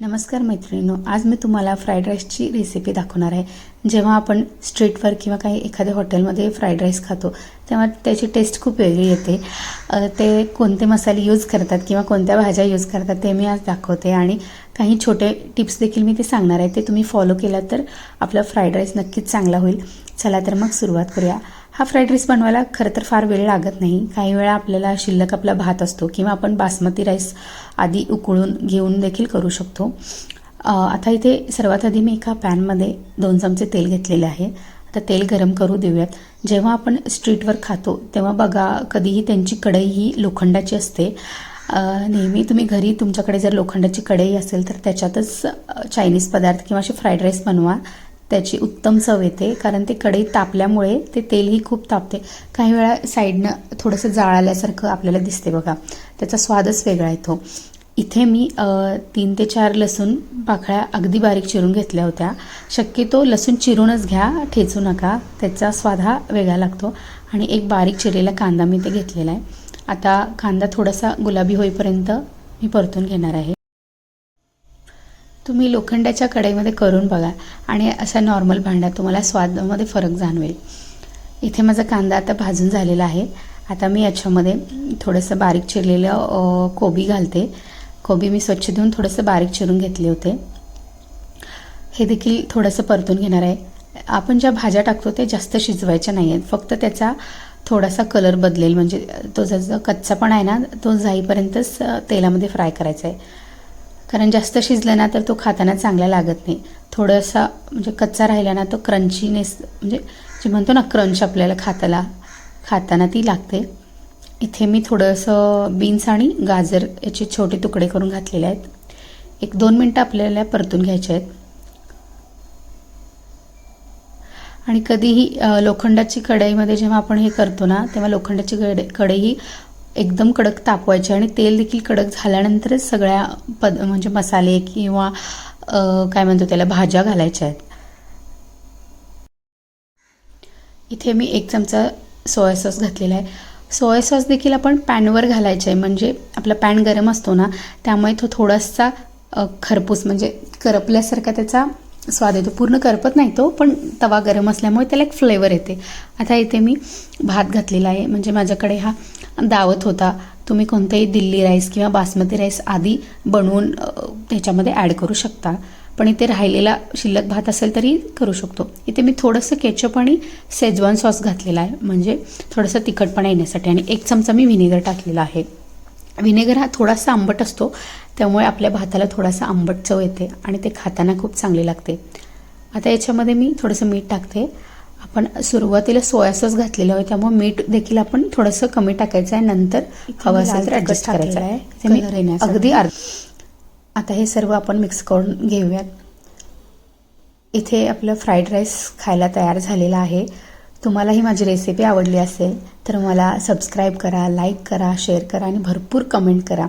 नमस्कार मैत्रिणींनो आज मी तुम्हाला फ्राईड राईसची रेसिपी दाखवणार आहे. जेव्हा आपण स्ट्रीटवर किंवा काही एखाद्या हॉटेलमध्ये फ्राईड राईस खातो तेव्हा त्याची टेस्ट खूप वेगळी येते. ते कोणते मसाले यूज करतात किंवा कोणत्या भाज्या यूज करतात ते मी आज दाखवते आणि काही छोटे टिप्स देखील मी ते सांगणार आहे. ते तुम्ही फॉलो केलात तर आपला फ्राईड राईस नक्कीच चांगला होईल. चला तर मग सुरुवात करूया. हा फ्राईड राईस बनवायला खरं तर फार वेळ लागत नाही. काही वेळा आपल्याला शिल्लक आपला भात असतो किंवा आपण बासमती राईस आधी उकळून घेऊन देखील करू शकतो. आता इथे सर्वात आधी मी एका पॅनमध्ये दोन चमचे तेल घेतलेले आहे. आता तेल गरम करू देऊयात. जेव्हा आपण स्ट्रीटवर खातो तेव्हा बघा कधीही त्यांची कढई ही लोखंडाची असते. नेहमी तुम्ही घरी तुमच्याकडे जर लोखंडाची कढई असेल तर त्याच्यातच चायनीज पदार्थ किंवा असे फ्राईड राईस बनवा. त्याची उत्तम चव येते कारण ते कढई तापल्यामुळे ते तेलही खूप तापते. काही वेळा साईडनं थोडंसं जाळ आल्यासारखं आपल्याला दिसते बघा. त्याचा स्वादच वेगळा येतो. इथे मी तीन ते चार लसूण पाकळ्या अगदी बारीक चिरून घेतल्या होत्या. शक्यतो लसूण चिरूनच घ्या ठेचू नका. त्याचा स्वाद हा वेगळा लागतो. आणि एक बारीक चिरलेला कांदा मी ते घेतलेला आहे. आता कांदा थोडासा गुलाबी होईपर्यंत मी परतून घेणार आहे. तुम्ही लोखंडाच्या कढईमध्ये करून बघा आणि अशा नॉर्मल भांड्यात तुम्हाला स्वादामध्ये फरक जाणवेल. इथे माझा कांदा आता भाजून झालेला आहे. आता मी याच्यामध्ये थोडंसं बारीक चिरलेलं कोबी घालते. कोबी मी स्वच्छ धुवून थोडंसं बारीक चिरून घेतले होते. हे देखील थोडंसं परतून घेणार आहे. आपण ज्या भाज्या टाकतो ते जास्त शिजवायच्या नाही आहेत फक्त त्याचा थोडासा कलर बदलेल. म्हणजे तो जसं कच्चा पण आहे ना तो जाईपर्यंतच तेलामध्ये फ्राय करायचा आहे. कारण जास्त शिजलं ना तर तो खाताना चांगला लागत नाही. थोडासा म्हणजे कच्चा राहिला ना तो क्रंचीनेस म्हणजे जे म्हणतो ना क्रंच आपल्याला खाताला खाताना ती लागते. इथे मी थोडंसं बीन्स आणि गाजर याचे छोटे तुकडे करून घातलेले आहेत. एक दोन मिनटं आपल्याला परतून घ्यायचे आहेत. आणि कधीही लोखंडाची कढईमध्ये जेव्हा आपण हे करतो ना तेव्हा लोखंडाची कढई कढई ही एकदम कडक तापवायची आणि तेल देखील कडक झाल्यानंतरच सगळ्या पद म्हणजे मसाले किंवा काय म्हणतो त्याला भाज्या घालायच्या आहेत. इथे मी एक चमचा सोया सॉस घातलेला आहे. सोया सॉस देखील आपण पॅनवर घालायचं आहे. म्हणजे आपला पॅन गरम असतो ना त्यामुळे तो थोडासा खरपूस म्हणजे करपल्यासारखा त्याचा स्वाद येतो. पूर्ण करपत नाही तो पण तवा गरम असल्यामुळे त्याला एक फ्लेवर येते. आता इथे मी भात घातलेला आहे. म्हणजे माझ्याकडे हा दावत होता. तुम्ही कोणताही दिल्ली राईस किंवा बासमती राईस आधी बनवून त्याच्यामध्ये ॲड करू शकता. पण इथे राहिलेला शिल्लक भात असेल तरी करू शकतो. इथे मी थोडंसं केचप आणि शेजवान सॉस घातलेला आहे. म्हणजे थोडंसं तिखटपणा येण्यासाठी. आणि एक चमचा मी व्हिनेगर टाकलेला आहे. व्हिनेगर हा थोडासा आंबट असतो. त्यामुळे आपल्या भाताला थोडासा आंबट चव येते आणि ते खाताना खूप चांगले लागते. आता याच्यामध्ये मी थोडंसं मीठ टाकते. आपण सुरुवातीला सोया सॉस घातलेलं आहे त्यामुळे मीठ देखील आपण थोडंसं कमी टाकायचं आहे नंतर हवं असेल तर ॲडजस्ट करायचं आहे. अगदी अर्ध आता हे सर्व आपण मिक्स करून घेऊयात. इथे आपलं फ्राईड राईस खायला तयार झालेला आहे. तुम्हालाही माझी रेसिपी आवडली असेल तर मला सबस्क्राईब करा लाईक करा शेअर करा आणि भरपूर कमेंट करा.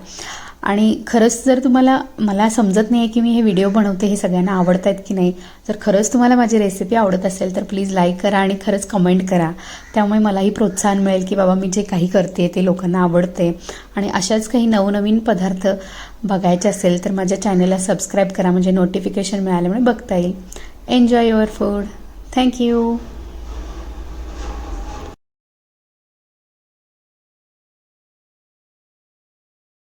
आणि खरंच जर तुम्हाला मला समजत नाही आहे की मी हे व्हिडिओ बनवते हे सगळ्यांना आवडत आहेत की नाही जर खरंच तुम्हाला माझी रेसिपी आवडत असेल तर प्लीज लाईक करा आणि खरंच कमेंट करा. त्यामुळे मलाही प्रोत्साहन मिळेल की बाबा मी जे काही करते ते लोकांना आवडते. आणि अशाच काही नवनवीन पदार्थ बघायचे असेल तर माझ्या चॅनलला सबस्क्राईब करा म्हणजे नोटिफिकेशन मिळाल्यामुळे बघता येईल. Enjoy your food thank you